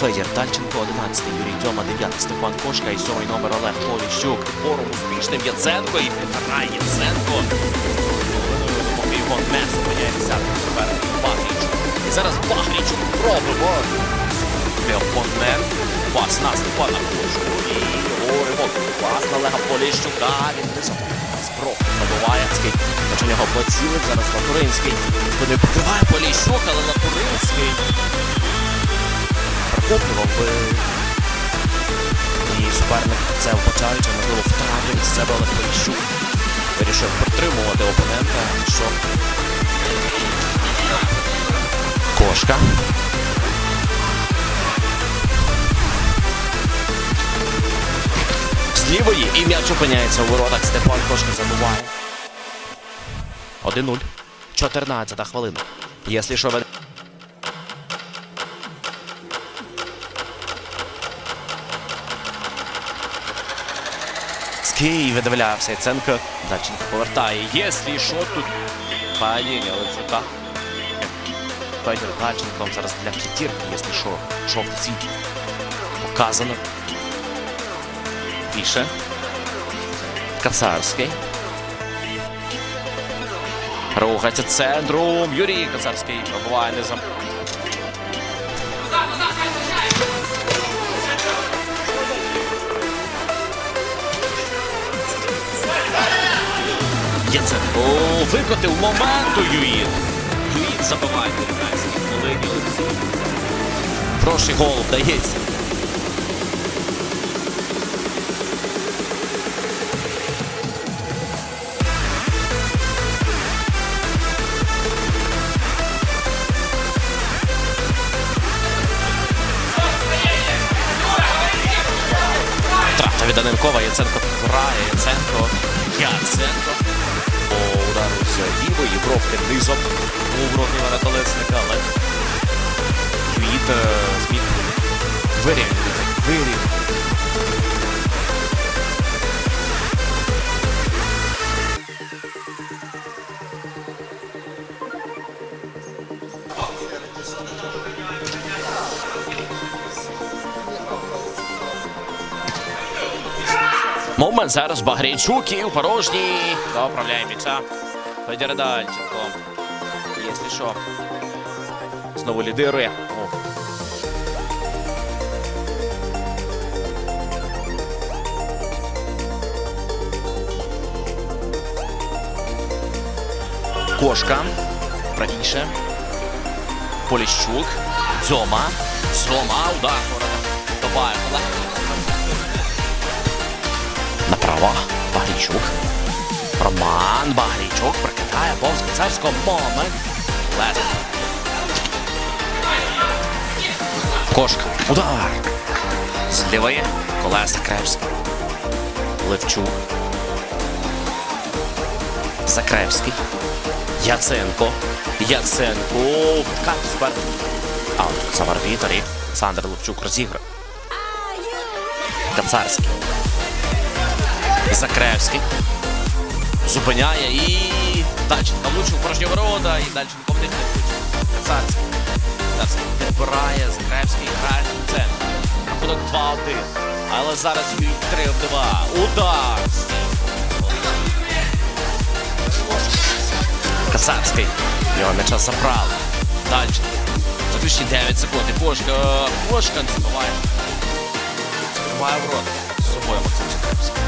Федір Дальченко 11, Юрій Тьома 9, Степан Кошка і 7 номер Олег Поліщук. Підбором успішним Яценко і підграє Яценко. Івон не зупиняє 10 тепер Багрійчук. І зараз Багрійчук пробимо. Опонент. Пас на Степана Кошку. І його. Пас на Олега Поліщука. Він високо. Зброк пробиває. Хоч у нього поцілив. Зараз Латуринський. Вони покриває Поліщук, але Латуринський прихоплював. І суперник це вбачаючи, можливо, втратив від себе Поліщук. Вирішив притримувати опонента, що кошка. З лівої і м'яч опиняється у воротах. Степан Кошка забуває. 1-0. 14 хвилина. Якщо що ви Скій видивлявся. Яценко. Дальченко повертає. Якщо що тут падіння Левчука. Федір Дальченко зараз для п'ятірки, якщо що. Жовтий світ. Показано. Більше. Кацарський. Рухається центром. Юрій Кацарський пробуває низом. Яценко викотив моменту Юїн. Юїн забиває 19 хвилині Олексій. Прошу гол вдається. Даненкова, Яценко грає, Яценко, Яценко. З лівої, бровки низом у вороті Івана Колесника, але Квіт е, зміг вирівняти, вирівняти. Момент зараз Багрійчук і у порожній. Доправляє м'яча. Федір Дальченко. Якщо що. Знову лідирує. О. Кошка. Правіше. Поліщук. Дзьома. Дзьома. Удар. Добає. Направо. Багрійчук. Роман Багрійчук прикидає повз Кацарського момент. Лезо. Кошка. Удар. З лівої. Колеса Кревський. Левчук. Закревський. Яценко. Яценко. Супер. Аут. Савар Вітер і Олександр Левчук розіграє. Кацарський. Закревський. Зупиняє і Дальченко влучив в порожні ворота, і Дальченко в них не влучив. Кацарський. Кацарський підбирає, Закревський грає в центр. Рахунок 2-1. Але зараз Юрій 3 в 2. Удар! Кацарський. Його м'яча забрали. Дальченко. Заключні 9 секунд. І Кошка. Кошка не забиває. Закриває ворота. З собою Максим Закревський.